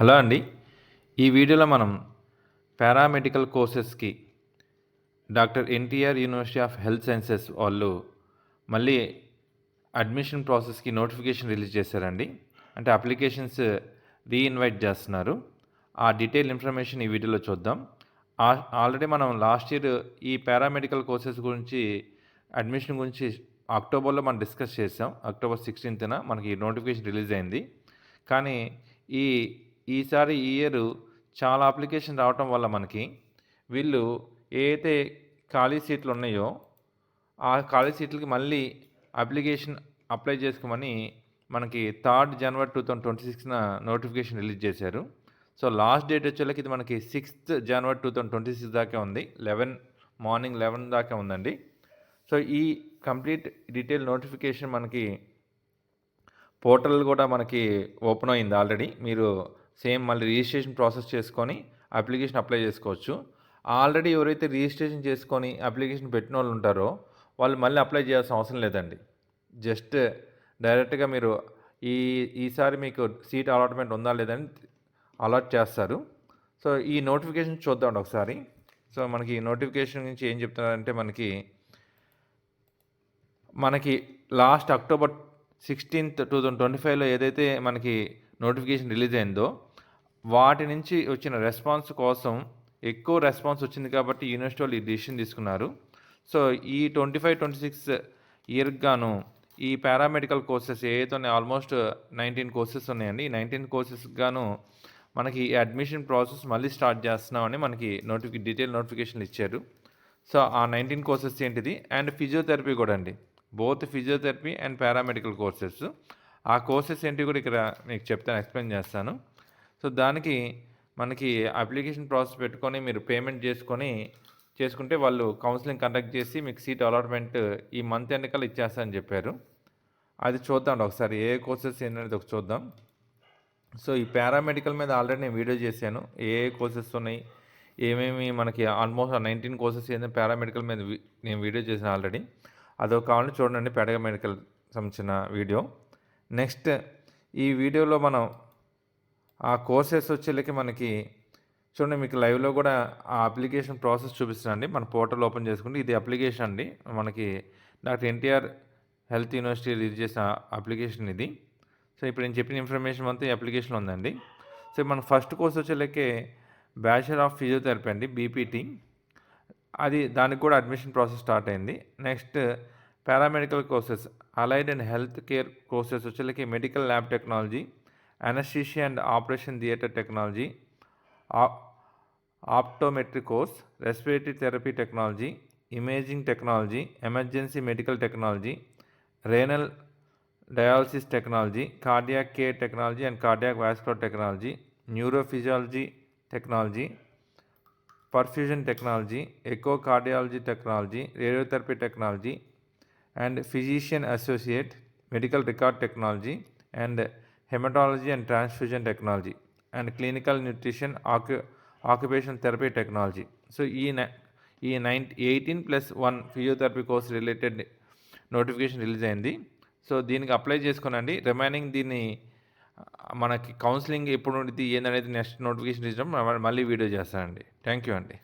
Hello అండి. ఈ వీడియోలో మనం paramedical కోర్సెస్కి doctor NTR university of health sciences వాళ్ళు మళ్ళీ అడ్మిషన్ ప్రాసెస్కి నోటిఫికేషన్ రిలీజ్ చేశారండి. అంటే అప్లికేషన్స్ రీఇన్వైట్ చేస్తున్నారు. ఆ డీటెయిల్ ఇన్ఫర్మేషన్ ఈ వీడియోలో చూద్దాం. ఆల్రెడీ మనం లాస్ట్ ఇయర్ ఈ పారామెడికల్ కోర్సెస్ గురించి అడ్మిషన్ గురించి అక్టోబర్లో మనం డిస్కస్ చేసాం. అక్టోబర్ సిక్స్టీన్త్న మనకి నోటిఫికేషన్ రిలీజ్ అయింది. కానీ ఈ ఈసారి ఈ ఇయర్ చాలా అప్లికేషన్ రావటం వల్ల మనకి వీళ్ళు ఏ అయితే ఖాళీ సీట్లు ఉన్నాయో ఆ ఖాళీ సీట్లకి మళ్ళీ అప్లికేషన్ అప్లై చేసుకోమని మనకి third January two thousand twenty సిక్స్న notification release చేశారు సో లాస్ట్ డేట్ వచ్చేలాకి ఇది మనకి sixth January two thousand twenty six దాకా ఉంది. లెవెన్ మార్నింగ్ లెవెన్ దాకా ఉందండి. సో ఈ కంప్లీట్ డీటెయిల్ నోటిఫికేషన్ మనకి పోర్టల్ కూడా మనకి ఓపెన్ అయింది ఆల్రెడీ మీరు సేమ్ మళ్ళీ రిజిస్ట్రేషన్ ప్రాసెస్ చేసుకొని అప్లికేషన్ అప్లై చేసుకోవచ్చు. ఆల్రెడీ ఎవరైతే రిజిస్ట్రేషన్ చేసుకొని అప్లికేషన్ పెట్టిన వాళ్ళు ఉంటారో వాళ్ళు మళ్ళీ అప్లై చేయాల్సిన అవసరం లేదండి. జస్ట్ డైరెక్ట్గా మీరు ఈ ఈసారి మీకు సీట్ అలాట్మెంట్ ఉందా లేదని అలాట్ చేస్తారు. సో ఈ నోటిఫికేషన్ చూద్దాం ఒకసారి. సో మనకి నోటిఫికేషన్ గురించి ఏం చెప్తున్నారంటే మనకి మనకి last October sixteenth two thousand twenty ఫైవ్లో ఏదైతే మనకి నోటిఫికేషన్ రిలీజ్ అయిందో వాటి నుంచి వచ్చిన రెస్పాన్స్ కోసం ఎక్కువ రెస్పాన్స్ వచ్చింది కాబట్టి యూనివర్సిటీ వాళ్ళు ఈ డిసిషన్ తీసుకున్నారు. సో ఈ ట్వంటీ ఫైవ్ ట్వంటీ సిక్స్ ఇయర్కి గాను ఈ పారామెడికల్ కోర్సెస్ ఏదైతే ఆల్మోస్ట్ నైన్టీన్ కోర్సెస్ ఉన్నాయండి. ఈ నైన్టీన్ కోర్సెస్కి గాను మనకి ఈ అడ్మిషన్ ప్రాసెస్ మళ్ళీ స్టార్ట్ చేస్తున్నామని మనకి నోటిఫి డీటెయిల్ నోటిఫికేషన్లు ఇచ్చారు. సో ఆ నైన్టీన్ కోర్సెస్ ఏంటిది? అండ్ ఫిజియోథెరపీ కూడా అండి. Both physiotherapy and paramedical courses ఆ కోర్సెస్ ఏంటి కూడా ఇక్కడ మీకు చెప్తాను ఎక్స్ప్లెయిన్ చేస్తాను. సో దానికి మనకి అప్లికేషన్ ప్రాసెస్ పెట్టుకొని మీరు పేమెంట్ చేసుకొని చేసుకుంటే వాళ్ళు కౌన్సిలింగ్ కండక్ట్ చేసి మీకు సీట్ అలాట్మెంట్ ఈ మంత్ ఎన్నికలు ఇచ్చేస్తారని చెప్పారు. అది చూద్దాం ఒకసారి ఏ కోర్సెస్ ఏంటనేది ఒక చూద్దాం. సో ఈ పారామెడికల్ మీద ఆల్రెడీ నేను వీడియో చేశాను. ఏ ఏ కోర్సెస్ ఉన్నాయి? ఏమేమి మనకి ఆల్మోస్ట్ నైన్టీన్ కోర్సెస్ ఏంటంటే పారామెడికల్ మీద నేను వీడియో చేశాను ఆల్రెడీ. అదొక కావాలని చూడండి పారామెడికల్ సంబంధించిన వీడియో. నెక్స్ట్ ఈ వీడియోలో మనం ఆ కోర్సెస్ వచ్చేళ్ళకి మనకి చూడండి మీకు లైవ్లో కూడా ఆ అప్లికేషన్ ప్రాసెస్ చూపిస్తానండి మన పోర్టల్ ఓపెన్ చేసుకుంటే ఇది అప్లికేషన్ అండి. మనకి doctor NTR health university release చేసిన అప్లికేషన్ ఇది. సో ఇప్పుడు నేను చెప్పిన ఇన్ఫర్మేషన్ అంతా ఈ అప్లికేషన్లో ఉందండి. సో మన ఫస్ట్ కోర్స్ వచ్చేళ్ళకి బ్యాచులర్ ఆఫ్ ఫిజియోథెరపీ అండి బీపీటీ. అది దానికి కూడా అడ్మిషన్ ప్రాసెస్ స్టార్ట్ అయింది. Next paramedical courses allied and health care courses వచ్చేళ్ళకి medical lab technology anesthesia and operation theatre technology, op- optometry course, respiratory therapy technology, imaging technology, emergency medical technology, renal dialysis technology, cardiac care technology and cardiac vascular technology, neurophysiology technology, perfusion technology, echocardiology technology, radiotherapy technology, and physician associate medical record technology and haematology and transfusion technology and clinical nutrition acu occupation therapy technology. So ఈ నై ఈ nine eighteen plus one physiotherapy course related notification release అయింది. So దీనికి apply చేసుకోనండి. Remaining దీన్ని మనకి counselling ఎప్పుడు ఉంటుంది ఏందనేది నెక్స్ట్ నోటిఫికేషన్ ఇచ్చడం మళ్ళీ వీడియో చేస్తానండి. థ్యాంక్ యూ అండి.